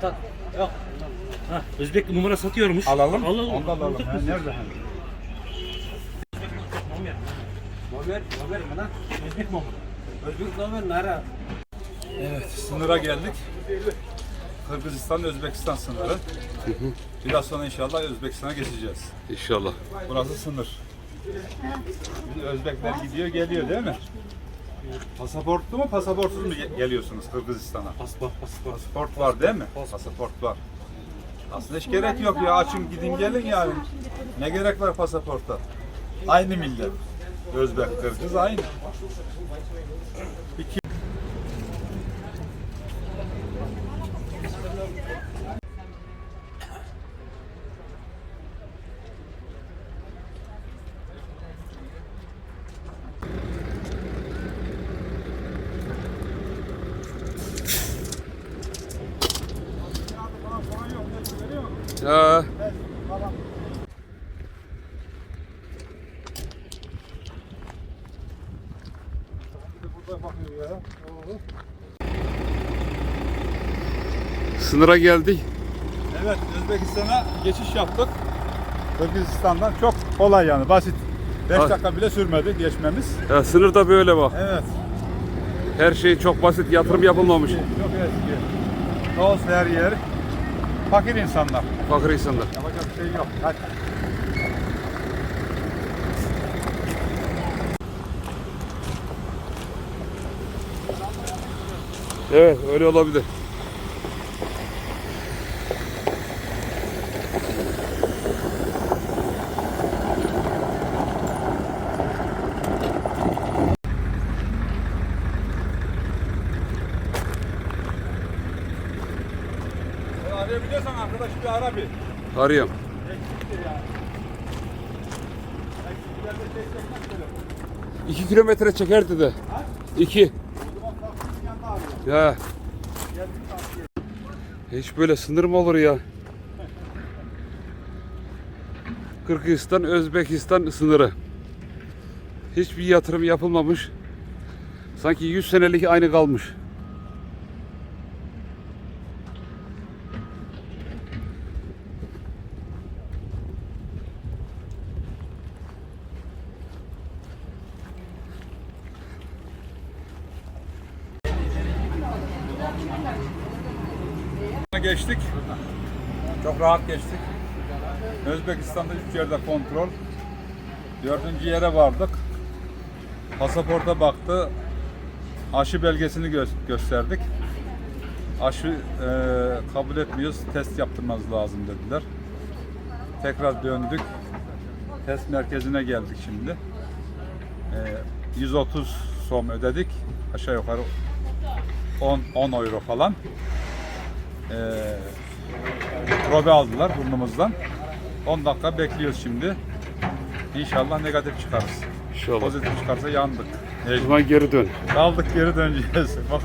Satak. Yok. Ha, Özbek numara satıyormuş. Alalım. Alalım. Ondan alalım. Ha, nerede? hani? Momer, Momer mi lan? Özbek Momer. Özbek nara? Evet, sınıra geldik. Kırgızistan, Özbekistan sınırı. Biraz sonra inşallah Özbekistan'a geçeceğiz. İnşallah. Burası sınır. Şimdi Özbekler gidiyor, geliyor değil mi? Pasaportlu mu, pasaportsuz mu ge- geliyorsunuz Kırgızistan'a? Pasport, pasport. Pasaport var değil mi? Pasaport var. Aslında hiç gerek yok ya. Açın gidin gelin yani. Ne gerek var pasaporta? Aynı millet. Özbek, Kırgız aynı. İki Ya. Sınıra geldik. Evet, Özbekistan'a geçiş yaptık. Kırgızistan'dan çok kolay yani, basit. 5 Ha. dakika bile sürmedi geçmemiz. Ya sınırda böyle bak. Evet. Her şey çok basit, yatırım yapılmamış. Çok eski. Kaos her yer. Fakir insanlar. Fakir insanlar. Yapacak bir şey yok. Hadi. Evet, öyle olabilir. Arayabiliyorsan arkadaş bir ara bir. Arıyorum. İki kilometre çekerdi de. İki. Ya. Hiç böyle sınır mı olur ya? Kırgızistan, Özbekistan sınırı. Hiçbir yatırım yapılmamış. Sanki 100 senelik aynı kalmış. Geçtik. Çok rahat geçtik. Özbekistan'da üç yerde kontrol. Dördüncü yere vardık. Pasaporta baktı. Aşı belgesini gö- gösterdik. Aşı e, kabul etmiyoruz. Test yaptırmanız lazım dediler. Tekrar döndük. Test merkezine geldik şimdi. E, 130 som ödedik. Aşağı yukarı 10, 10 euro falan. E, probe aldılar burnumuzdan. 10 dakika bekliyoruz şimdi. İnşallah negatif çıkarız. İnşallah. Pozitif çıkarsa yandık. O zaman geri dön. Kaldık geri döneceğiz. Bakalım.